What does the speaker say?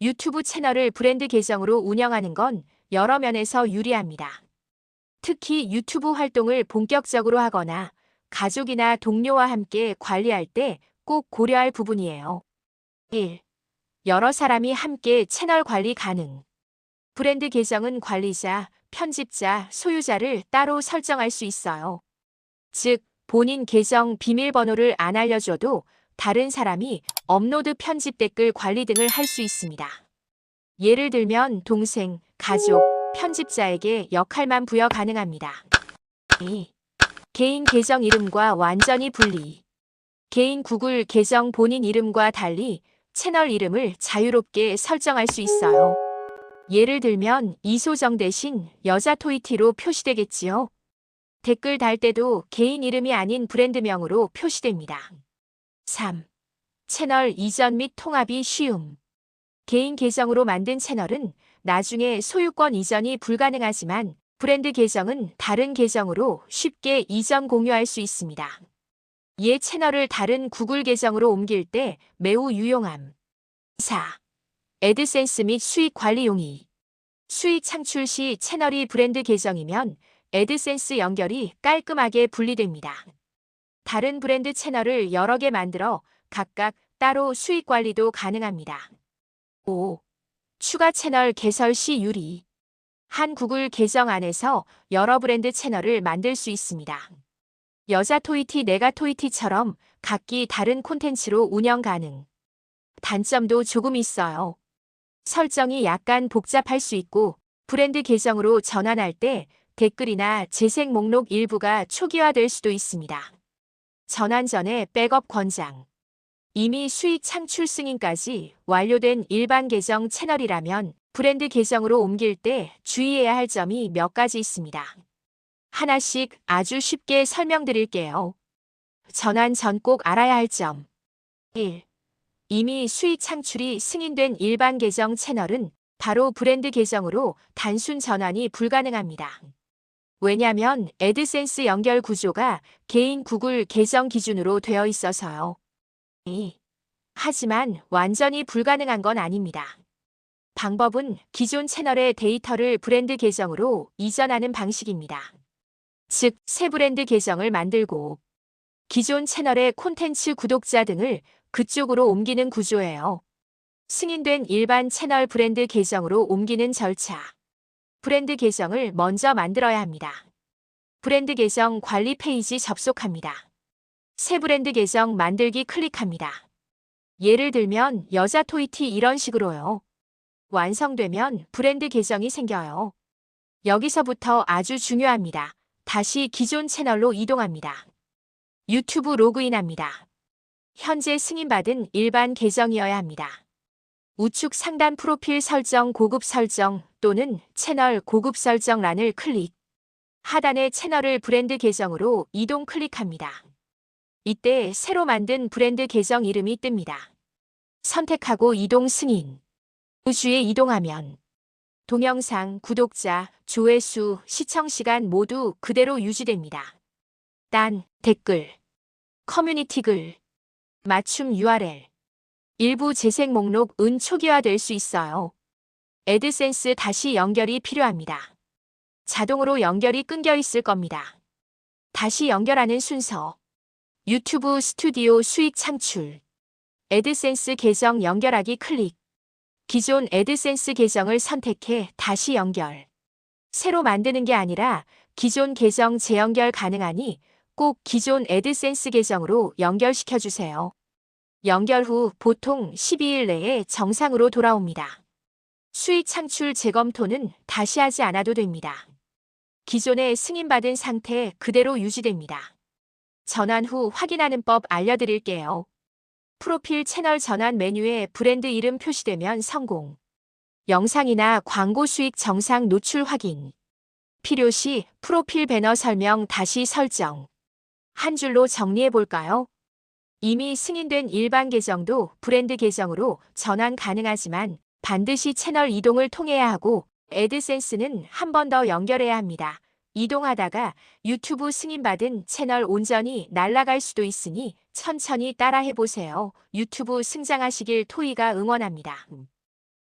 유튜브 채널을 브랜드 계정으로 운영하는 건 여러 면에서 유리합니다. 특히 유튜브 활동을 본격적으로 하거나 가족이나 동료와 함께 관리할 때 꼭 고려할 부분이에요. 1. 여러 사람이 함께 채널 관리 가능. 브랜드 계정은 관리자, 편집자, 소유자를 따로 설정할 수 있어요. 즉, 본인 계정 비밀번호를 안 알려줘도 다른 사람이 업로드 편집 댓글 관리 등을 할 수 있습니다. 예를 들면 동생, 가족, 편집자에게 역할만 부여 가능합니다. 2. 개인 계정 이름과 완전히 분리. 개인 구글 계정 본인 이름과 달리 채널 이름을 자유롭게 설정할 수 있어요. 예를 들면 이소정 대신 여자 토이티로 표시되겠지요. 댓글 달 때도 개인 이름이 아닌 브랜드명으로 표시됩니다. 3. 채널 이전 및 통합이 쉬움. 개인 계정으로 만든 채널은 나중에 소유권 이전이 불가능하지만 브랜드 계정은 다른 계정으로 쉽게 이전 공유할 수 있습니다. 이에 채널을 다른 구글 계정으로 옮길 때 매우 유용함. 4. 애드센스 및 수익 관리 용이. 수익 창출 시 채널이 브랜드 계정이면 애드센스 연결이 깔끔하게 분리됩니다. 다른 브랜드 채널을 여러 개 만들어 각각 따로 수익 관리도 가능합니다. 5. 추가 채널 개설 시 유리. 한 구글 계정 안에서 여러 브랜드 채널을 만들 수 있습니다. 여자 토이티, 내가 토이티처럼 각기 다른 콘텐츠로 운영 가능. 단점도 조금 있어요. 설정이 약간 복잡할 수 있고 브랜드 계정으로 전환할 때 댓글이나 재생 목록 일부가 초기화될 수도 있습니다. 전환 전에 백업 권장. 이미 수익 창출 승인까지 완료된 일반 계정 채널이라면 브랜드 계정으로 옮길 때 주의해야 할 점이 몇 가지 있습니다. 하나씩 아주 쉽게 설명드릴게요. 전환 전 꼭 알아야 할 점. 1. 이미 수익 창출이 승인된 일반 계정 채널은 바로 브랜드 계정으로 단순 전환이 불가능합니다. 왜냐면 애드센스 연결 구조가 개인 구글 계정 기준으로 되어 있어서요. 2. 하지만 완전히 불가능한 건 아닙니다. 방법은 기존 채널의 데이터를 브랜드 계정으로 이전하는 방식입니다. 즉, 새 브랜드 계정을 만들고 기존 채널의 콘텐츠 구독자 등을 그쪽으로 옮기는 구조예요. 승인된 일반 채널 브랜드 계정으로 옮기는 절차. 브랜드 계정을 먼저 만들어야 합니다. 브랜드 계정 관리 페이지 접속합니다. 새 브랜드 계정 만들기 클릭합니다. 예를 들면 여자 토이티 이런 식으로요. 완성되면 브랜드 계정이 생겨요. 여기서부터 아주 중요합니다. 다시 기존 채널로 이동합니다. 유튜브 로그인합니다. 현재 승인받은 일반 계정이어야 합니다. 우측 상단 프로필 설정 고급 설정 또는 채널 고급 설정란을 클릭. 하단의 채널을 브랜드 계정으로 이동 클릭합니다. 이때 새로 만든 브랜드 계정 이름이 뜹니다. 선택하고 이동 승인. 우주에 이동하면 동영상, 구독자, 조회수, 시청시간 모두 그대로 유지됩니다. 단, 댓글, 커뮤니티 글, 맞춤 URL, 일부 재생 목록 은 초기화될 수 있어요. 애드센스 다시 연결이 필요합니다. 자동으로 연결이 끊겨 있을 겁니다. 다시 연결하는 순서. 유튜브 스튜디오 수익 창출. 애드센스 계정 연결하기 클릭. 기존 애드센스 계정을 선택해 다시 연결. 새로 만드는 게 아니라 기존 계정 재연결 가능하니 꼭 기존 애드센스 계정으로 연결시켜 주세요. 연결 후 보통 12일 내에 정상으로 돌아옵니다. 수익 창출 재검토는 다시 하지 않아도 됩니다. 기존에 승인받은 상태 그대로 유지됩니다. 전환 후 확인하는 법 알려드릴게요. 프로필 채널 전환 메뉴에 브랜드 이름 표시되면 성공. 영상이나 광고 수익 정상 노출 확인. 필요시 프로필 배너 설명 다시 설정. 한 줄로 정리해 볼까요? 이미 승인된 일반 계정도 브랜드 계정으로 전환 가능하지만 반드시 채널 이동을 통해야 하고 애드센스는 한 번 더 연결해야 합니다. 이동하다가 유튜브 승인받은 채널 온전히 날아갈 수도 있으니 천천히 따라해 보세요. 유튜브 승장하시길 토이가 응원합니다.